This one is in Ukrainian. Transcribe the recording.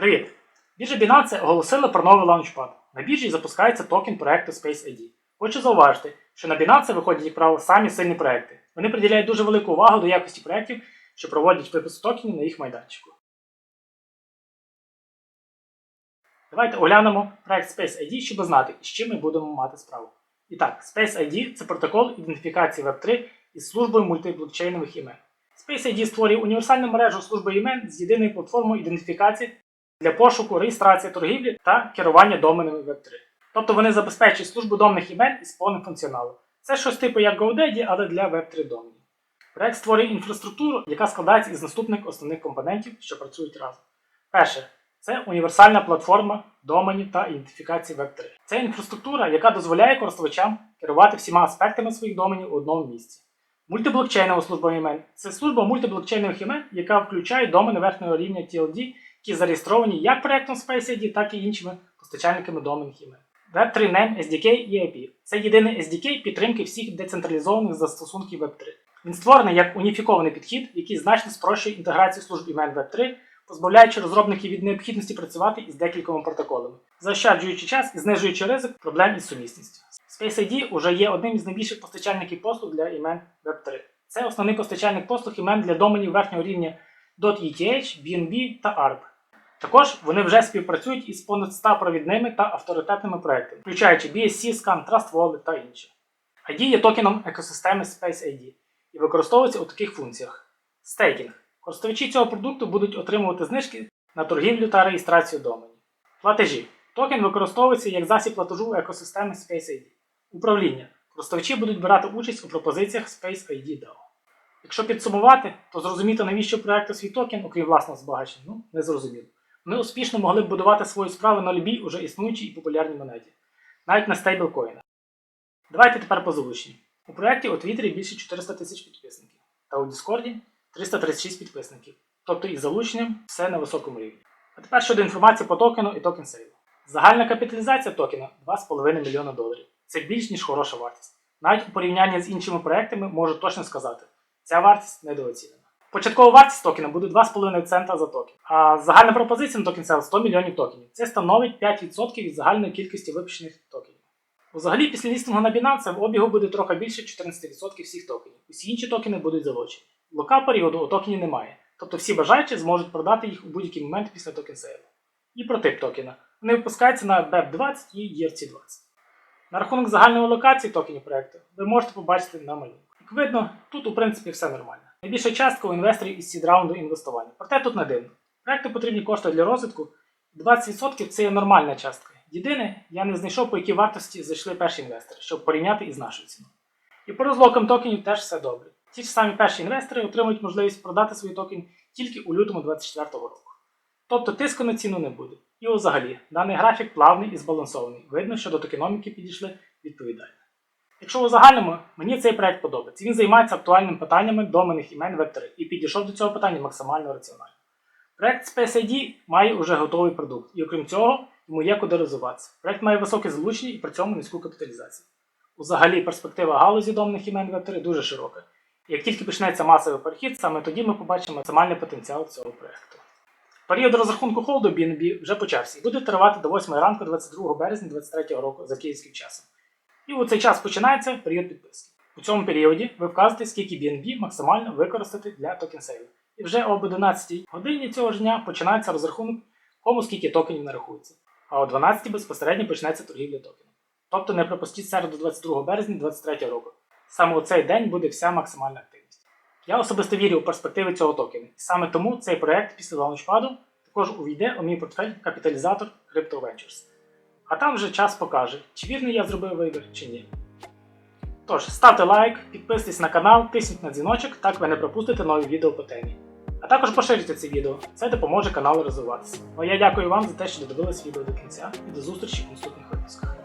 Привіт! Біржа Binance оголосила про новий лаунчпад. На біржі запускається токен проекту Space ID. Хочу зауважити, що на Binance виходять, як правило, самі сильні проекти. Вони приділяють дуже велику увагу до якості проєктів, що проводять випуск токенів на їх майданчику. Давайте оглянемо проект Space ID, щоб знати, з чим ми будемо мати справу. І так, Space ID це протокол ідентифікації Web3 із службою мультиблокчейнових імен. Space ID створює універсальну мережу служби імен з єдиною платформою ідентифікації для пошуку, реєстрації торгівлі та керування доменами Web3. Тобто вони забезпечують службу доменних імен із повним функціоналом. Це щось типу як GoDaddy, але для Web3 доменів. Проект створює інфраструктуру, яка складається із наступних основних компонентів, що працюють разом. Перше це універсальна платформа доменів та ідентифікації Web3. Це інфраструктура, яка дозволяє користувачам керувати всіма аспектами своїх доменів у одному місці. Мультиблокчейнова служба імен це служба мультиблокчейнових імен, яка включає домени верхнього рівня TLD, які зареєстровані як проектом Space ID, так і іншими постачальниками доменних імен. Web3 Name SDK і API це єдиний SDK підтримки всіх децентралізованих застосунків Web3. Він створений як уніфікований підхід, який значно спрощує інтеграцію служб імен Web3, позбавляючи розробників від необхідності працювати із декількома протоколами, заощаджуючи час і знижуючи ризик проблем із сумісністю. Space ID уже є одним із найбільших постачальників послуг для імен Web3. Це основний постачальник послуг імен для доменів верхнього рівня .eth, BNB та ARP. Також вони вже співпрацюють із понад 100 провідними та авторитетними проектами, включаючи BSC, Scan, Trust Wallet та інші. ID є токеном екосистеми Space ID і використовується у таких функціях: стейкінг. Користувачі цього продукту будуть отримувати знижки на торгівлю та реєстрацію доменів. Платежі. Токен використовується як засіб платежу екосистеми Space ID. Управління. Користувачі будуть брати участь у пропозиціях Space ID DAO. Якщо підсумувати, то зрозуміти, навіщо проекту свій токен, окрім власного збагачення, ну, не зрозуміло. Вони успішно могли б будувати свої справи на любій уже існуючій і популярній монеті, навіть на стейблкоїнах. Давайте тепер по залученню. У проєкті у Твіттері більше 400 тисяч підписників, та у Діскорді 336 підписників. Тобто із залученням все на високому рівні. А тепер щодо інформації по токену і токен сейлу. Загальна капіталізація токена 2,5 мільйона доларів. Це більш ніж хороша вартість. Навіть у порівнянні з іншими проектами можу точно сказати, ця вартість недооцінена. Початкова вартість токена буде 2,5 цента за токен. А загальна пропозиція на токен сейл 100 мільйонів токенів. Це становить 5% від загальної кількості випущених токенів. Взагалі, після лістингу на Binance в обігу буде трохи більше 14% всіх токенів. Усі інші токени будуть залучені. Локал періоду у токені немає, тобто всі бажаючі зможуть продати їх у будь-який момент після токен сейлу. І про тип токена. Вони випускаються на BEP20 і ERC20. На рахунок загальної локації токенів проекту ви можете побачити на малюнку. Як видно, тут у принципі все нормально. Найбільша частка у інвесторів із сід раунду інвестування. Проте тут не дивно. Проекту потрібні кошти для розвитку, 20% це є нормальна частка. Єдине, я не знайшов, по якій вартості зайшли перші інвестори, щоб порівняти із нашою ціною. І по розлокам токенів теж все добре. Ті ж самі перші інвестори отримують можливість продати свої токени тільки у лютому 2024 року. Тобто тиску на ціну не буде. І взагалі, даний графік плавний і збалансований. Видно, що до токеноміки підійшли відповідально. Якщо у загальному, мені цей проект подобається. Він займається актуальними питаннями доменних імен Web3 і підійшов до цього питання максимально раціонально. Проект Space ID має уже готовий продукт, і окрім цього, йому є куди розвиватися. Проект має високе залучення і при цьому низьку капіталізацію. Взагалі, перспектива галузі доменних імен Web3 дуже широка. Як тільки почнеться масовий перехід, саме тоді ми побачимо максимальний потенціал цього проекту. Період розрахунку холду BNB вже почався і буде тривати до 8 ранку 22 березня 2023 року за київським часом. І у цей час починається період підписки. У цьому періоді ви вказуєте, скільки BNB максимально використати для токен сейлу. І вже об 11 годині цього ж дня починається розрахунок, кому скільки токенів нарахується. А о 12 безпосередньо почнеться торгівля токеном. Тобто не пропустіть середу 22 березня 2023 року. Саме у цей день буде вся максимальна активність. Я особисто вірю у перспективи цього токену, і саме тому цей проект після лаунчпаду також увійде у мій портфель капіталізатор Crypto Ventures. А там вже час покаже, чи вірно я зробив вибір, чи ні. Тож, ставте лайк, підписуйтесь на канал, тисніть на дзвіночок, так ви не пропустите нові відео по темі. А також поширюйте це відео, це допоможе каналу розвиватися. Ну а я дякую вам за те, що додивились відео до кінця і до зустрічі в наступних випусках.